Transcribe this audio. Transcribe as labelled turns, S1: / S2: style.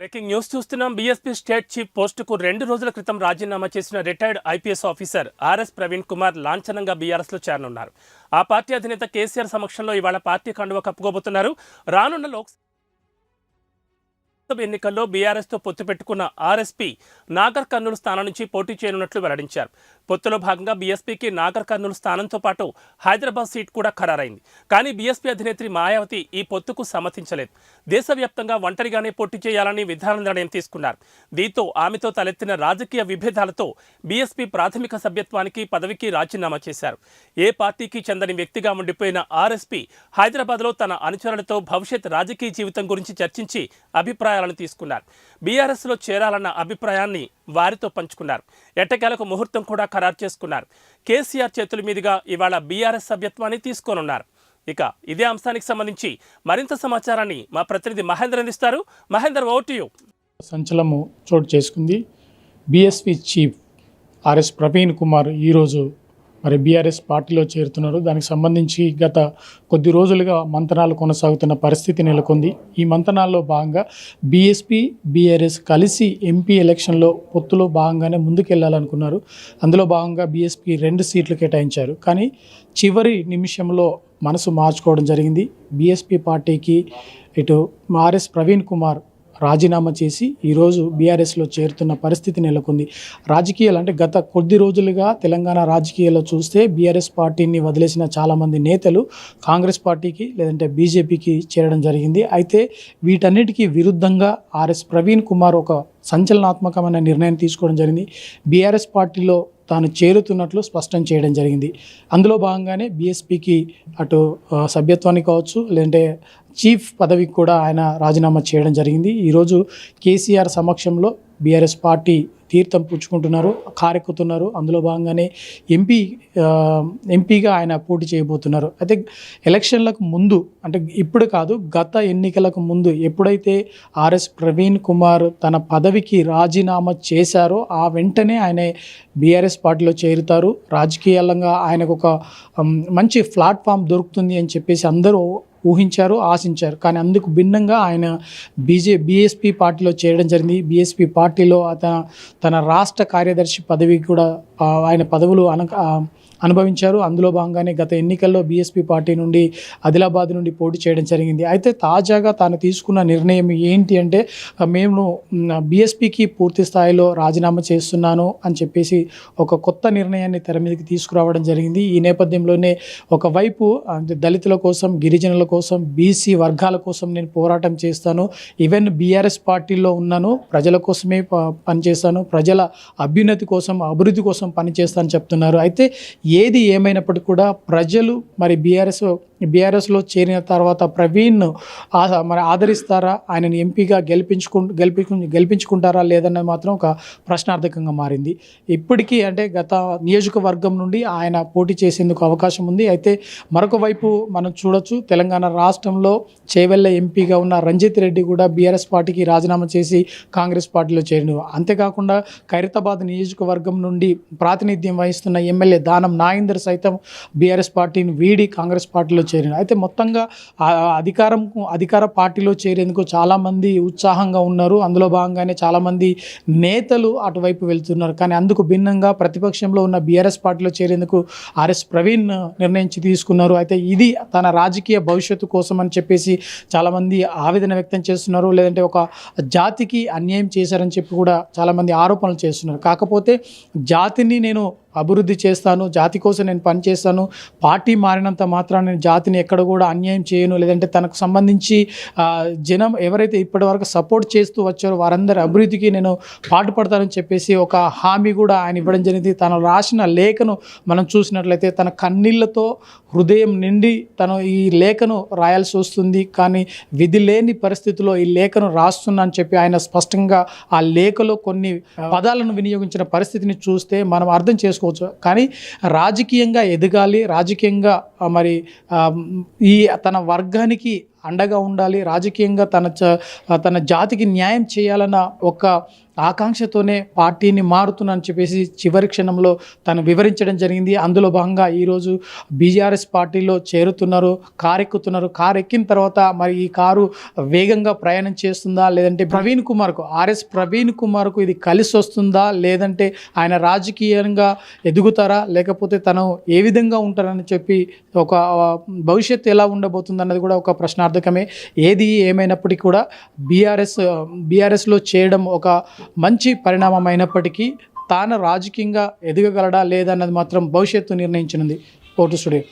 S1: Breaking news చూస్తున్నాం. BSP state chief పోస్టుకు రెండు రోజుల క్రితం రాజీనామా చేసిన retired IPS officer RS Praveen Kumar లాంఛనంగా బీఆర్ఎస్లో చేరనున్నారు. ఆ పార్టీ అధినేత కేసీఆర్ సమక్షంలో ఇవాళ పార్టీ కండువ కప్పుకోబోతున్నారు. రానున్న లోక్సభ ఎన్నికల్లో బీఆర్ఎస్తో పొత్తు పెట్టుకున్న ఆర్ఎస్పీ నాగర్ కర్నూలు స్థానం నుంచి పోటీ చేయనున్నట్లు వెల్లడించారు. పొత్తులో భాగంగా బీఎస్పీకి నాగర్ కర్నూలు స్థానంతో పాటు హైదరాబాద్ సీట్ కూడా ఖరారైంది. కానీ బీఎస్పీ అధినేత్రి మాయావతి ఈ పొత్తుకు సమ్మతించలేదు. దేశవ్యాప్తంగా ఒంటరిగానే పోటీ చేయాలని విధాన నిర్ణయం తీసుకున్నారు. దీంతో ఆమెతో తలెత్తిన రాజకీయ విభేదాలతో బీఎస్పీ ప్రాథమిక సభ్యత్వానికి పదవికి రాజీనామా చేశారు. ఏ పార్టీకి చెందని వ్యక్తిగా ఉండిపోయిన ఆర్ఎస్పీ హైదరాబాద్లో తన అనుచరులతో భవిష్యత్ రాజకీయ జీవితం గురించి చర్చించి అభిప్రాయాలను తీసుకున్నారు. బీఆర్ఎస్లో చేరాలన్న అభిప్రాయాన్ని వారితో పంచుకున్నారు. ఎట్టకేలకు ముహూర్తం కూడా ఖరారు చేసుకున్నారు. కేసీఆర్ చేతుల మీదుగా ఇవాళ బీఆర్ఎస్ సభ్యత్వాన్ని తీసుకోనున్నారు. ఇక ఇదే అంశానికి సంబంధించి మరింత సమాచారాన్ని మా ప్రతినిధి మహేందర్ అందిస్తారు. మహేందర్ ఓటు
S2: సంచలము చోటు చేసుకుంది. BSP chief RS Praveen Kumar ఈరోజు మరి బీఆర్ఎస్ పార్టీలో చేరుతున్నారు. దానికి సంబంధించి గత కొద్ది రోజులుగా మంతనాలు కొనసాగుతున్న పరిస్థితి నెలకొంది. ఈ మంతనాల్లో భాగంగా బీఎస్పీ బీఆర్ఎస్ కలిసి ఎంపీ ఎలక్షన్లో పొత్తులో భాగంగానే ముందుకెళ్ళాలనుకున్నారు. అందులో భాగంగా బీఎస్పీ రెండు సీట్లు కేటాయించారు. కానీ చివరి నిమిషంలో మనసు మార్చుకోవడం జరిగింది. బీఎస్పీ పార్టీకి ఇటు ఆర్ఎస్ ప్రవీణ్ కుమార్ రాజీనామా చేసి ఈరోజు బీఆర్ఎస్లో చేరుతున్న పరిస్థితి నెలకొంది. రాజకీయాలు అంటే గత కొద్ది రోజులుగా తెలంగాణ రాజకీయాల్లో చూస్తే బీఆర్ఎస్ పార్టీని వదిలేసిన చాలామంది నేతలు కాంగ్రెస్ పార్టీకి లేదంటే బీజేపీకి చేరడం జరిగింది. అయితే వీటన్నిటికీ విరుద్ధంగా ఆర్ఎస్ ప్రవీణ్ కుమార్ ఒక సంచలనాత్మకమైన నిర్ణయం తీసుకోవడం జరిగింది. బీఆర్ఎస్ పార్టీలో తాను చేరుతున్నట్లు స్పష్టం చేయడం జరిగింది. అందులో భాగంగానే బీఎస్పీకి అటు సభ్యత్వానికి కావచ్చు లేదంటే చీఫ్ పదవికి కూడా ఆయన రాజీనామా చేయడం జరిగింది. ఈరోజు కేసీఆర్ సమక్షంలో బీఆర్ఎస్ పార్టీ తీర్థం పుచ్చుకుంటున్నారు కారెక్కుతున్నారు. అందులో భాగంగానే ఎంపీ ఎంపీగా ఆయన పోటీ చేయబోతున్నారు. అయితే ఎలక్షన్లకు ముందు అంటే ఇప్పుడు కాదు గత ఎన్నికలకు ముందు ఎప్పుడైతే ఆర్ఎస్ ప్రవీణ్ కుమార్ తన పదవికి రాజీనామా చేశారో ఆ వెంటనే ఆయన బీఆర్ఎస్ పార్టీలో చేరుతారు. రాజకీయంగా ఆయనకు ఒక మంచి ప్లాట్ఫామ్ దొరుకుతుంది అని చెప్పేసి అందరూ ఊహించారు ఆశించారు. కానీ అందుకు భిన్నంగా ఆయన బీజే బీఎస్పీ పార్టీలో చేరడం జరిగింది. బీఎస్పీ పార్టీలో అతను తన రాష్ట్ర కార్యదర్శి పదవి కూడా ఆయన పదవులు అన అనుభవించారు. అందులో భాగంగానే గత ఎన్నికల్లో బీఎస్పీ పార్టీ నుండి ఆదిలాబాద్ నుండి పోటీ చేయడం జరిగింది. అయితే తాజాగా తాను తీసుకున్న నిర్ణయం ఏంటి అంటే మేము బీఎస్పీకి పూర్తి స్థాయిలో రాజీనామా చేస్తున్నాను అని చెప్పేసి ఒక కొత్త నిర్ణయాన్ని తెర మీదకి తీసుకురావడం జరిగింది. ఈ నేపథ్యంలోనే ఒకవైపు దళితుల కోసం గిరిజనుల కోసం బీసీ వర్గాల కోసం నేను పోరాటం చేస్తాను. ఈవెన్ బీఆర్ఎస్ పార్టీలో ఉన్నాను. ప్రజల కోసమే ప- పనిచేస్తాను. ప్రజల అభ్యున్నతి కోసం అభివృద్ధి కోసం పనిచేస్తానని చెప్తున్నారు. అయితే ఏది ఏమైనప్పటికీ కూడా ప్రజలు మరి బీఆర్ఎస్ బీఆర్ఎస్లో చేరిన తర్వాత ప్రవీణ్ మరి ఆదరిస్తారా? ఆయనను ఎంపీగా గెలిపించుకు గెలిపి గెలిపించుకుంటారా లేదన్నది మాత్రం ఒక ప్రశ్నార్థకంగా మారింది. ఇప్పటికీ అంటే గత నియోజకవర్గం నుండి ఆయన పోటీ చేసేందుకు అవకాశం ఉంది. అయితే మరొక వైపు మనం చూడొచ్చు. తెలంగాణ రాష్ట్రంలో చేవెళ్ళ ఎంపీగా ఉన్న రంజిత్ రెడ్డి కూడా బీఆర్ఎస్ పార్టీకి రాజీనామా చేసి కాంగ్రెస్ పార్టీలో చేరిన అంతేకాకుండా ఖైరతాబాద్ నియోజకవర్గం నుండి ప్రాతినిధ్యం వహిస్తున్న ఎమ్మెల్యే దానం నాగేందర్ సైతం బీఆర్ఎస్ పార్టీని వీడి కాంగ్రెస్ పార్టీలో చేరిన అయితే మొత్తంగా అధికారం అధికార పార్టీలో చేరేందుకు చాలామంది ఉత్సాహంగా ఉన్నారు. అందులో భాగంగానే చాలామంది నేతలు అటువైపు వెళ్తున్నారు. కానీ అందుకు భిన్నంగా ప్రతిపక్షంలో ఉన్న బీఆర్ఎస్ పార్టీలో చేరేందుకు ఆర్ఎస్ ప్రవీణ్ నిర్ణయించి తీసుకున్నారు. అయితే ఇది తన రాజకీయ భవిష్యత్తు కోసం అని చెప్పేసి చాలామంది ఆవేదన వ్యక్తం చేస్తున్నారు. లేదంటే ఒక జాతికి అన్యాయం చేశారని చెప్పి కూడా చాలామంది ఆరోపణలు చేస్తున్నారు. కాకపోతే జాతిని నేను అభివృద్ధి చేస్తాను జాతి కోసం నేను పనిచేస్తాను పార్టీ మారినంత మాత్రాన నేను జాతిని ఎక్కడ కూడా అన్యాయం చేయను లేదంటే తనకు సంబంధించి జనం ఎవరైతే ఇప్పటివరకు సపోర్ట్ చేస్తూ వచ్చారో వారందరి అభివృద్ధికి నేను పాటుపడతానని చెప్పేసి ఒక హామీ కూడా ఆయన ఇవ్వడం జరిగింది. తను రాసిన లేఖను మనం చూసినట్లయితే తన కన్నీళ్ళతో హృదయం నిండి తను ఈ లేఖను రాయాల్సి వస్తుంది. కానీ విధి లేని పరిస్థితిలో ఈ లేఖను రాస్తున్నా అని చెప్పి ఆయన స్పష్టంగా ఆ లేఖలో కొన్ని పదాలను వినియోగించిన పరిస్థితిని చూస్తే మనం అర్థం చేసుకోవచ్చు. కానీ రాజకీయంగా ఎదగాలి రాజకీయంగా మరి ఈ తన వర్గానికి అండగా ఉండాలి రాజకీయంగా తన చ- తన జాతికి న్యాయం చేయాలన్న ఒక ఆకాంక్షతోనే పార్టీని మారుతున్నానని చెప్పేసి చివరి క్షణంలో తను వివరించడం జరిగింది. అందులో భాగంగా ఈరోజు బీజేఆర్ఎస్ పార్టీలో చేరుతున్నారు కారు ఎక్కుతున్నారు కారు ఎక్కిన తర్వాత మరి ఈ కారు వేగంగా ప్రయాణం చేస్తుందా లేదంటే ప్రవీణ్ కుమార్కు ఆర్ఎస్ ప్రవీణ్ కుమార్కు ఇది కలిసి వస్తుందా లేదంటే ఆయన రాజకీయంగా ఎదుగుతారా లేకపోతే తను ఏ విధంగా ఉంటారని చెప్పి ఒక భవిష్యత్తు ఎలా ఉండబోతుంది అన్నది కూడా ఒక ప్రశ్నార్థకమే ఏది ఏమైనప్పటికీ కూడా బీఆర్ఎస్ బీఆర్ఎస్లో చేయడం ఒక మంచి పరిణామం అయినప్పటికీ తాను రాజకీయంగా ఎదగగలడా లేదన్నది మాత్రం భవిష్యత్తు నిర్ణయించినది కోర్టు స్టూడియో.